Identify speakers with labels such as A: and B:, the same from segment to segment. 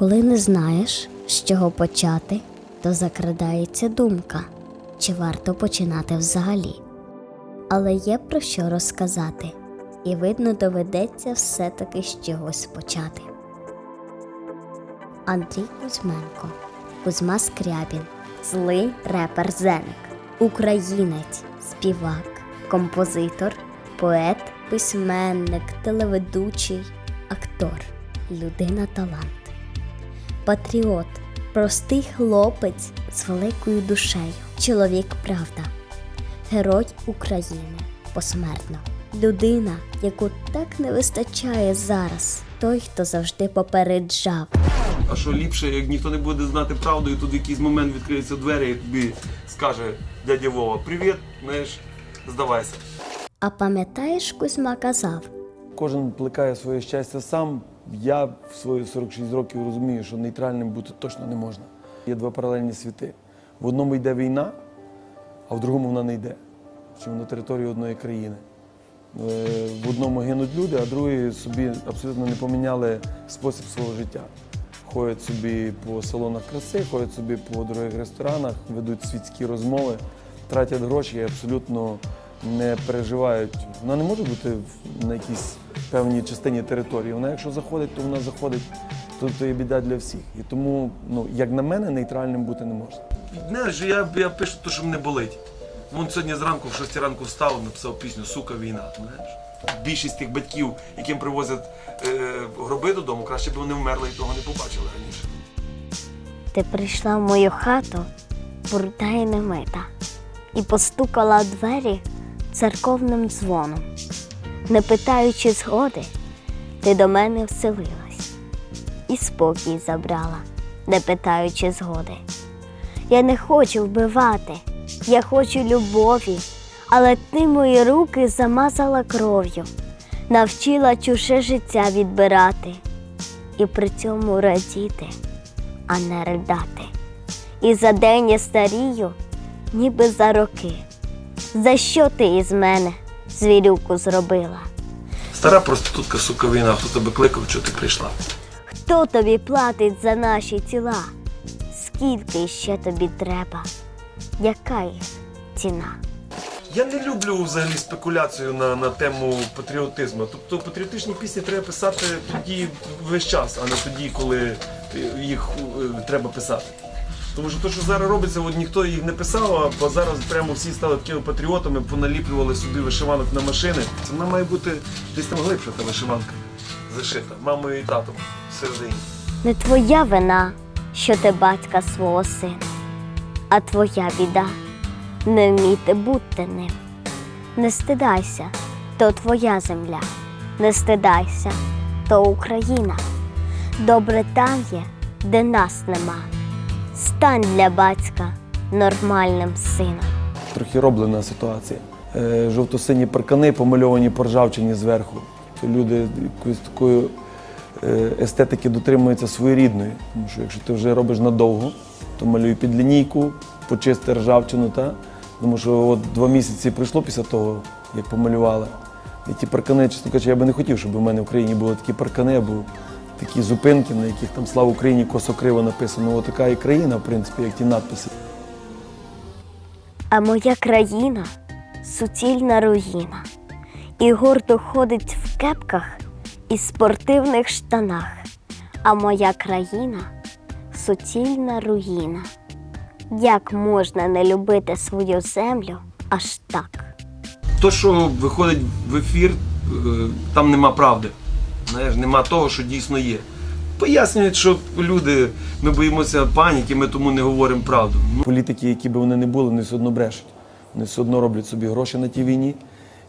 A: Коли не знаєш, з чого почати, то закрадається думка, чи варто починати взагалі. Але є про що розказати, і видно, доведеться все-таки з чогось почати. Андрій Кузьменко, Кузьма Скрябін, злий репер Зеник, українець, співак, композитор, поет, письменник, телеведучий, актор, людина талант, патріот, простий хлопець з великою душею, чоловік правда, герой України посмертно. Людина, яку так не вистачає зараз, той, хто завжди попереджав.
B: А що ліпше, як ніхто не буде знати правду, і тут в якийсь момент відкриються двері, і тобі скаже дядя Вова, привіт, знаєш, здавайся.
A: А пам'ятаєш, Кузьма казав,
C: Кожен плекає своє щастя сам. Я в свої 46 років розумію, що нейтральним бути точно не можна. Є два паралельні світи. В одному йде війна, а в другому вона не йде. Чому на території одної країни. Е, В одному гинуть люди, а другі собі абсолютно не поміняли спосіб свого життя. Ходять собі по салонах краси, ходять собі по дорогих ресторанах, ведуть світські розмови, тратять гроші і абсолютно не переживають. Вона не може бути на якійсь певній частині території. Вона, якщо заходить, то вона заходить, то, то є біда для всіх. І тому, ну, як на мене, нейтральним бути не можна.
B: Знаєш, я, я пишу те, що мене болить. Вон сьогодні зранку в 6 ранку встав, написав пісню Сука війна. Знаєш? Більшість тих батьків, яким привозять е, гроби додому, краще б вони вмерли і того не побачили раніше.
A: ти прийшла в мою хату, бурда й немита, і постукала у двері церковним дзвоном. Не питаючи згоди, ти до мене вселилась і спокій забрала, не питаючи згоди. Я не хочу вбивати, я хочу любові, але ти мої руки замазала кров'ю, навчила чуже життя відбирати і при цьому радіти, а не ридати. І за день я старію, ніби за роки. За що ти із мене звірюку зробила?
B: Стара проститутка, сука війна, хто тебе кликав, що ти прийшла?
A: Хто тобі платить за наші тіла? Скільки ще тобі треба? Яка їх ціна?
B: Я не люблю взагалі спекуляцію на, на тему патріотизму. Тобто патріотичні пісні треба писати тоді весь час, а не тоді, коли їх е, треба писати. Тому що те, що зараз робиться, от ніхто їх не писав, а зараз прямо всі стали такими патріотами, поналіплювали собі вишиванок на машини. Це вона має бути десь там глибша та вишиванка зашита мамою і татом всередині.
A: Не твоя вина, що ти батька свого сина, а твоя біда не вміти бути ним. Не стидайся, то твоя земля, не стидайся, то Україна. Добре там є, де нас нема. Стань для батька нормальним сином.
C: Трохи роблена ситуація. Е, Жовто-сині паркани помальовані по ржавчині зверху. Люди якоїсь такої е, естетики дотримуються своєрідної. Тому що якщо ти вже робиш надовго, то малюй під лінійку, почисти ржавчину. Та? Тому що от два місяці пройшло після того, як помалювали. І ті паркани, чесно кажучи, я би не хотів, щоб у мене в Україні були такі паркани, або такі зупинки, на яких там слава Україні косо-криво написано. От така і країна, в принципі, як ті надписи.
A: А моя країна суцільна руїна, і гордо ходить в кепках і спортивних штанах. А моя країна суцільна руїна. Як можна не любити свою землю аж так?
B: То, що виходить в ефір, е, там нема правди. Знаєш, нема того, що дійсно є. Пояснюють, що люди, ми боїмося паніки, ми тому не говоримо правду. Ну,
C: Політики, які би вони не були, вони все одно брешуть. Вони все одно роблять собі гроші на тій війні,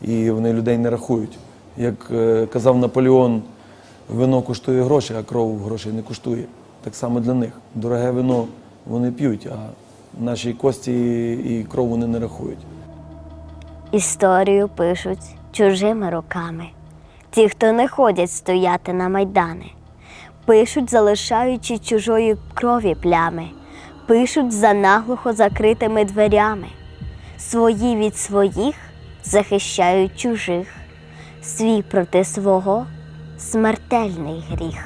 C: і вони людей не рахують. Як е, казав Наполеон, вино коштує гроші, а кров грошей не коштує. Так само для них. Дороге вино вони п'ють, а наші кості і кров вони не рахують.
A: Історію пишуть чужими руками. Ті, хто не ходять стояти на майдани, пишуть, залишаючи чужої крові плями, пишуть за наглухо закритими дверями. Свої від своїх захищають чужих, свій проти свого смертельний гріх.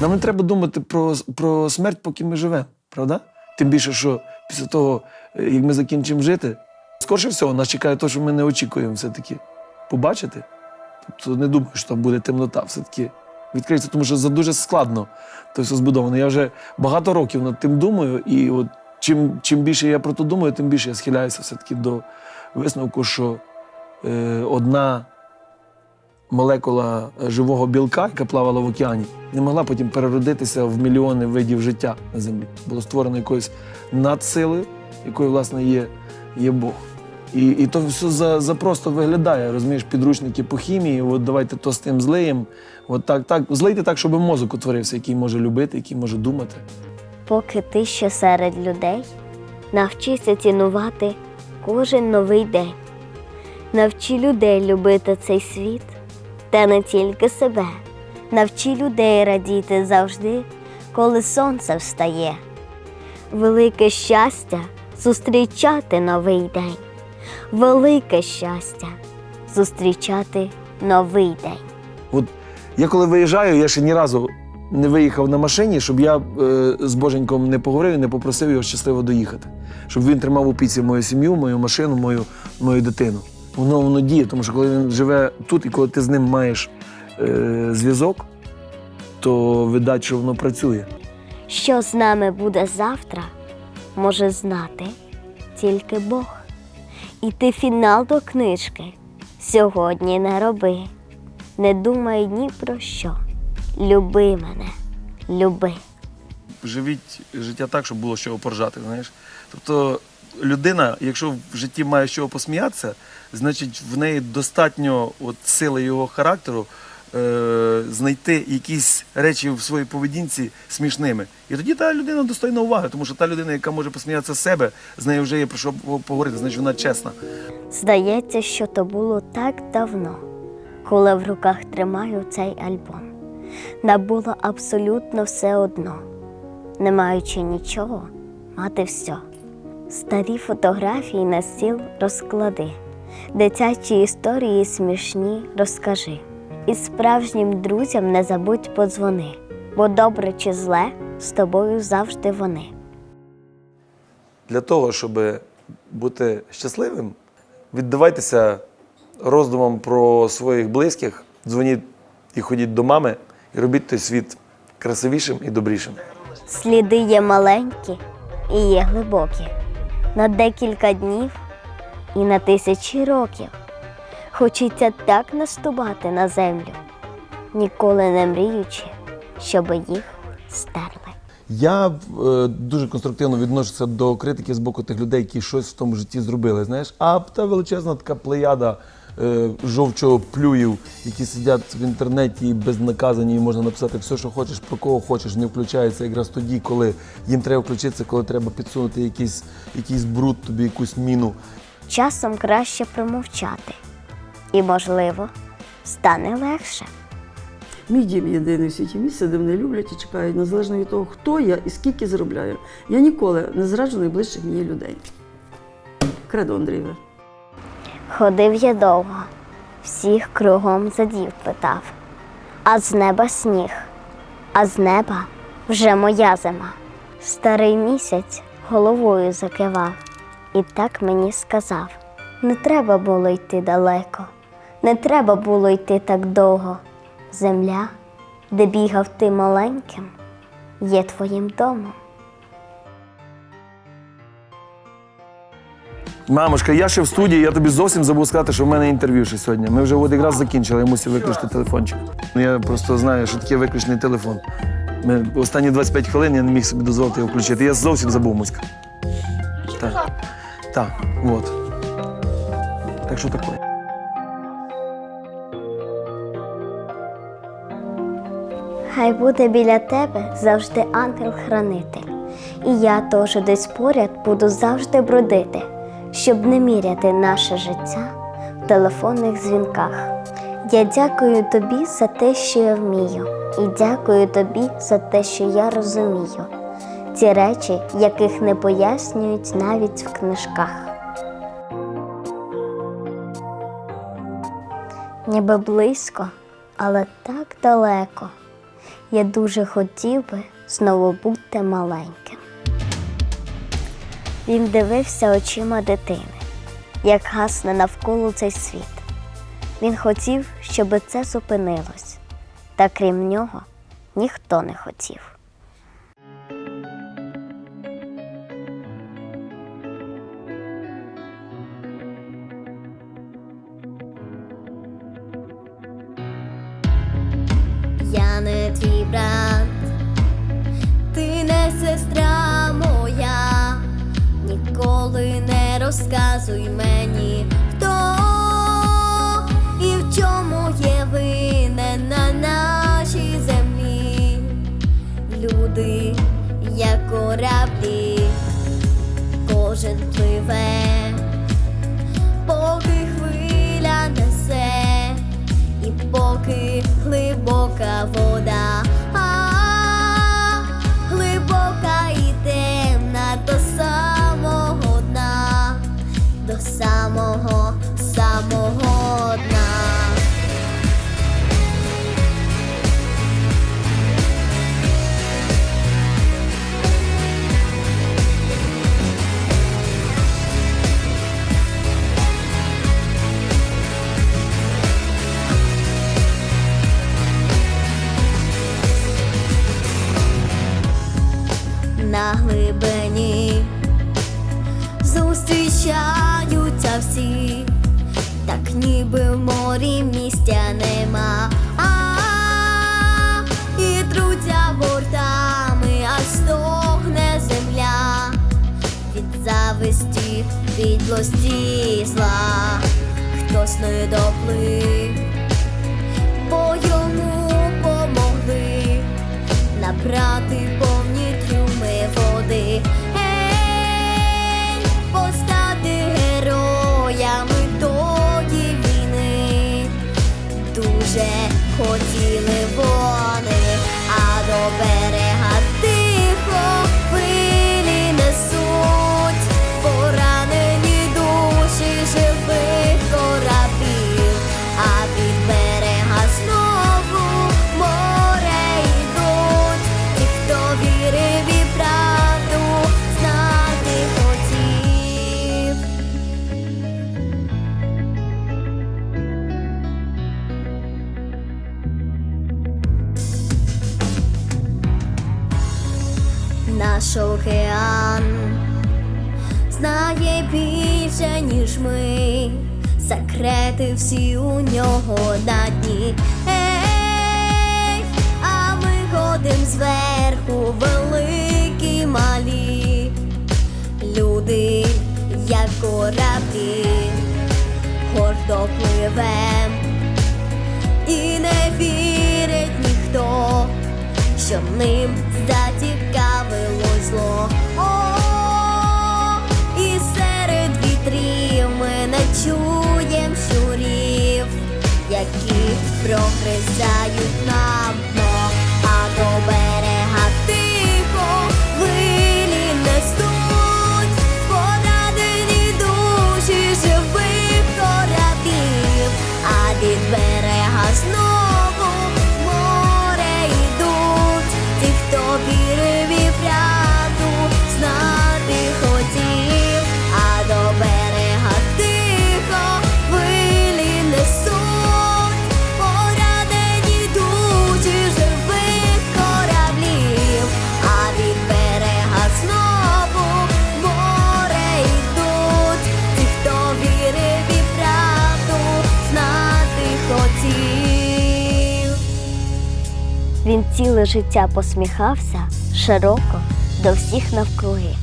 C: Нам не треба думати про, про смерть, поки ми живемо, правда? Тим більше, що після того, як ми закінчимо жити, скорше всього, нас чекає те, що ми не очікуємо все-таки побачити. Тобто не думаю, що там буде темнота, все-таки відкриється, тому що за дуже складно то все збудовано. Я вже багато років над тим думаю, і от чим, чим більше я про це думаю, тим більше я схиляюся все-таки до висновку, що е, одна молекула живого білка, яка плавала в океані, не могла потім переродитися в мільйони видів життя на землі. Було створено якоюсь надсилою, якою, власне, є, є Бог. І, і то все за, за просто виглядає, розумієш, підручники по хімії, от давайте то з тим злиєм. От так, так, злийте так, щоб мозок утворився, який може любити, який може думати.
A: Поки ти ще серед людей, навчися цінувати кожен новий день. Навчи людей любити цей світ, та не тільки себе. Навчи людей радіти завжди, коли сонце встає. Велике щастя зустрічати новий день. Велике щастя зустрічати новий день.
C: От я коли виїжджаю, я ще ні разу не виїхав на машині, щоб я е, з Боженьком не поговорив і не попросив його щасливо доїхати. Щоб він тримав у піці мою сім'ю, мою машину, мою, мою дитину. Воно воно діє, тому що коли він живе тут і коли ти з ним маєш е, зв'язок, то видать, що воно працює.
A: Що з нами буде завтра, може знати тільки Бог. І ти фінал до книжки сьогодні не роби. Не думай ні про що. Люби мене, люби.
C: живіть життя так, щоб було чого поржати. Знаєш? Тобто людина, якщо в житті має з чого посміятися, значить в неї достатньо от, сили його характеру е, знайти якісь речі в своїй поведінці смішними. І тоді та людина достойна уваги, тому що та людина, яка може посміятися з себе, з нею вже є про що поговорити, значить вона чесна.
A: Здається, що то було так давно, коли в руках тримаю цей альбом. Нам було абсолютно все одно, не маючи нічого, мати все. Старі фотографії на стіл розклади, дитячі історії смішні розкажи. І справжнім друзям не забудь подзвони, бо добре чи зле з тобою завжди вони.
C: Для того, щоб бути щасливим, віддавайтеся роздумам про своїх близьких, дзвоніть і ходіть до мами, і робіть той світ красивішим і добрішим.
A: Сліди є маленькі і є глибокі, на декілька днів і на тисячі років. Хочеться так наступати на землю, ніколи не мріючи, щоб їх стерли.
C: Я е, дуже конструктивно відношуся до критики з боку тих людей, які щось в тому житті зробили. Знаєш, а та величезна така плеяда е, жовчого плюїв, які сидять в інтернеті і безнаказані, і можна написати все, що хочеш, про кого хочеш, не включаються якраз тоді, коли їм треба включитися, коли треба підсунути якийсь, якийсь бруд, тобі якусь міну.
A: Часом краще промовчати, і, можливо, стане легше.
D: Мій дім єдиний в світі місце, де мене люблять і чекають, незалежно від того, хто я і скільки заробляю. Я ніколи не зраджу найближчих мені людей. Кредо Андрієве.
A: Ходив я довго, всіх кругом задів питав, а з неба сніг, а з неба вже моя зима. Старий місяць головою закивав, і так мені сказав: не треба було йти далеко, не треба було йти так довго. Земля, де бігав ти маленьким, є твоїм домом.
C: Мамочка, я ще в студії, я тобі зовсім забув сказати, що в мене інтерв'ю ще сьогодні. Ми вже от якраз закінчили, я мусив виключити телефончик. Ну, Я просто знаю, що таке виключений телефон. Ми останні 25 хвилин я не міг собі дозволити його включити. Я зовсім забув Муська. Так. Так, от. Так що таке?
A: Хай буде біля тебе завжди ангел-хранитель, і я теж десь поряд буду завжди бродити, щоб не міряти наше життя в телефонних дзвінках. Я дякую тобі за те, що я вмію, і дякую тобі за те, що я розумію. Ті речі, яких не пояснюють навіть в книжках. Ніби близько, але так далеко.
E: Я дуже хотів би знову бути маленьким. Він дивився очима дитини, як гасне навколо цей світ. Він хотів, щоб це зупинилось, та крім нього ніхто не хотів.
A: Твій брат, ти не сестра моя, ніколи не розказуй мені, хто і в чому є винен на нашій землі. Люди, як кораблі, кожен пливе, зависті, підлості зла, хтось не доплив, бо йому помогли набрати повні трюми води. Гей, постати героями тої війни. Дуже хотіли Наш океан знає більше, ніж ми, секрети всі у нього на дні. Ей, а ми ходим зверху, великі малі, люди, як кораблі, гордо пливем, і не вірить ніхто що ним зло. О, і серед вітрів ми не чуєм щурів, які прогризають нам
E: ціле життя посміхався широко до всіх навкруги.